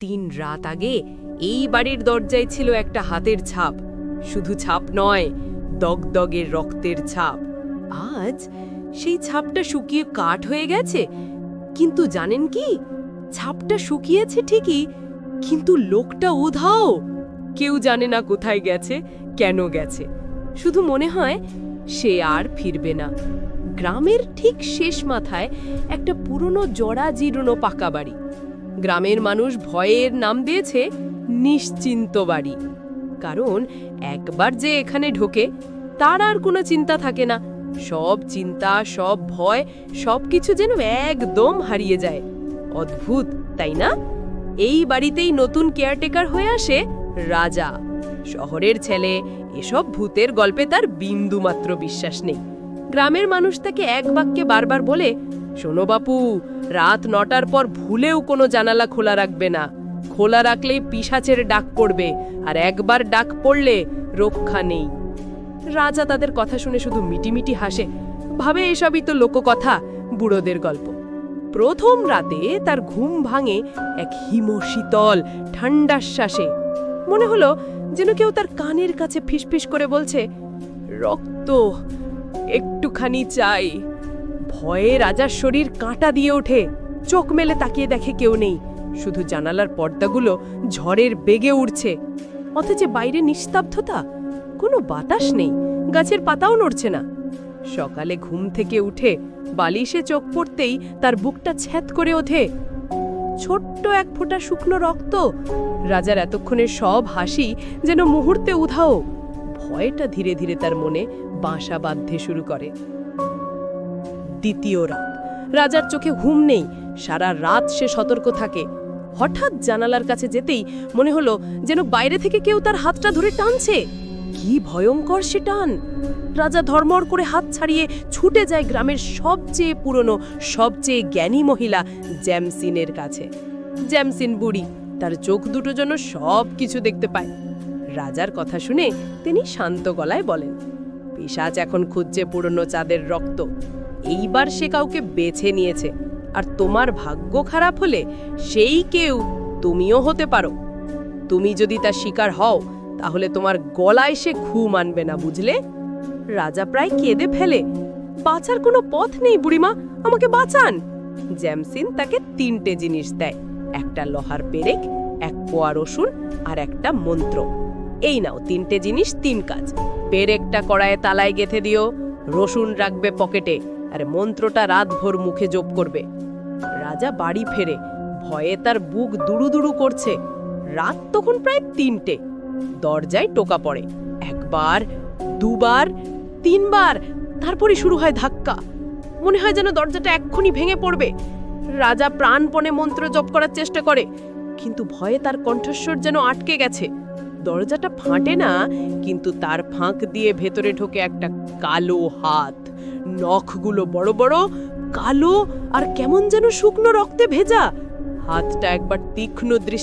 তিন রাত আগে এই বাড়ির দরজায় ছিল একটা হাতের ছাপ। শুধু ছাপ নয় দগদগের রক্তের ছাপ। আজ সেই ছাপটা শুকিয়ে কাঠ হয়ে গেছে। কিন্তু জানেন কি? ছাপটা শুকিয়েছে ঠিকই, কিন্তু লোকটা উধাও। কেউ জানে না কোথায় গেছে, কেন গেছে। শুধু মনে হয় সে আর ফিরবে না। গ্রামের ঠিক শেষ মাথায় একটা পুরনো জড়া জীর্ণ পাকা বাড়ি। গ্রামের মানুষ ভয়ের নাম দিয়েছে নিশ্চিন্ত বাড়ি। কারণ একবার যে এখানে ঢোকে, তার আর কোনো চিন্তা থাকে না। সব চিন্তা, সব ভয়, সব কিছু যেন একদম হারিয়ে যায়। অদ্ভুত, তাই না? এই বাড়িতেই নতুন কেয়ারটেকার হয়ে আসে রাজা। শহরের ছেলে, এসব ভূতের গল্পে তার বিন্দুমাত্র বিশ্বাস নেই। গ্রামের মানুষ তাকে এক বাক্যে বারবার বলে, শোনো বাপু, রাত নটার পর ভুলেও কোনো জানালা খোলা রাখবে না। খোলা রাখলেই পিসাচের ডাক পড়বে, আর একবার ডাক পড়লে রক্ষা নেই। রাজা তাদের কথা শুনে শুধু মিটিমিটি হাসে। ভাবে এসবই তো লোককথা, বুড়োদের গল্প। প্রথম রাতে তার ঘুম ভাঙে এক হিমশীতল ঠান্ডা শ্বাসে। মনে হলো যেন কেউ তার কানের কাছে ফিসফিস করে বলছে, রক্ত একটুখানি চাই। ভয়ে রাজার শরীর কাঁটা দিয়ে ওঠে। চোখ মেলে তাকিয়ে দেখে কেউ নেই। শুধু জানালার পর্দাগুলো ঝড়ের বেগে উড়ছে। অথচ বাইরে নিস্তব্ধতা? কোনো বাতাস নেই। গাছের পাতাও নড়ছে না। সকালে ঘুম থেকে উঠে বালিশে চোখ পড়তেই তার বুকটা ছ্যাত করে ওঠে। ছোট্ট এক ফোঁটা শুকনো রক্ত। রাজার এতক্ষণের সব হাসি যেন মুহূর্তে উধাও। ভয়টা ধীরে ধীরে তার মনে বাসা বাঁধতে শুরু করে। দ্বিতীয় রাত। রাজার চোখে হুম নেই, সারা রাত সে সতর্ক থাকে। হঠাৎ জানালার কাছে যেতেই মনে হলো যেন বাইরে থেকে কেউ তার হাতটা ধরে টানছে। কি ভয়ঙ্কর সে টান! রাজা ধর্মর করে হাত ছাড়িয়ে ছুটে যায় গ্রামের সবচেয়ে পুরনো, সবচেয়ে জ্ঞানী মহিলা জ্যামসিনের কাছে। জ্যামসিন বুড়ি, তার চোখ দুটো যেন সব কিছু দেখতে পায়। রাজার কথা শুনে তিনি শান্ত গলায় বলেন পিসাচ এখন খুঁজছে পুরনো চাঁদের রক্ত। এইবার সে কাউকে বেছে নিয়েছে। আর তোমার ভাগ্য খারাপ হলে সেই কেউ তুমিও হতে পারো। তুমি যদি তার শিকার হও, তাহলে তোমার গলায় সে ঘুম আনবে না, বুঝলে? রাজা প্রায় কেঁদে ফেলে। বাঁচার কোনো পথ নেই বুড়িমা, আমাকে বাঁচান। জ্যামসিন তাকে তিনটে জিনিস দেয়। একটা লোহার পেরেক, এক পোয়া রসুন আর একটা মন্ত্র। এই নাও তিনটে জিনিস, তিন কাজ। পেরেকটা কড়ায় তালায় গেথে দিও। রসুন রাখবে পকেটে, আর মন্ত্রটা রাতভর মুখে জপ করবে। রাজা বাড়ি ফেরে, ভয়ে তার বুক দুড়ু দুড়ু করছে। রাত তখন প্রায় তিনটে, দরজায় টোকা পড়ে। একবার, দুবার, তিনবার তারপরে শুরু হয় ধাক্কা। মনে হয় যেন দরজাটা এক্ষুনি ভেঙে পড়বে। রাজা প্রাণপণে মন্ত্র জপ করার চেষ্টা করে, কিন্তু ভয়ে তার কণ্ঠস্বর যেন আটকে গেছে। দরজাটা ফাঁটে না, কিন্তু তার ফাঁক দিয়ে ভেতরে ঢোকে একটা কালো হাত। নখগুলো বড় বড়, কালো আর কেমন যেন শুকনো রক্তে ভেজা। হাতটা একবার তীক্ষ্ণ দৃষ্টি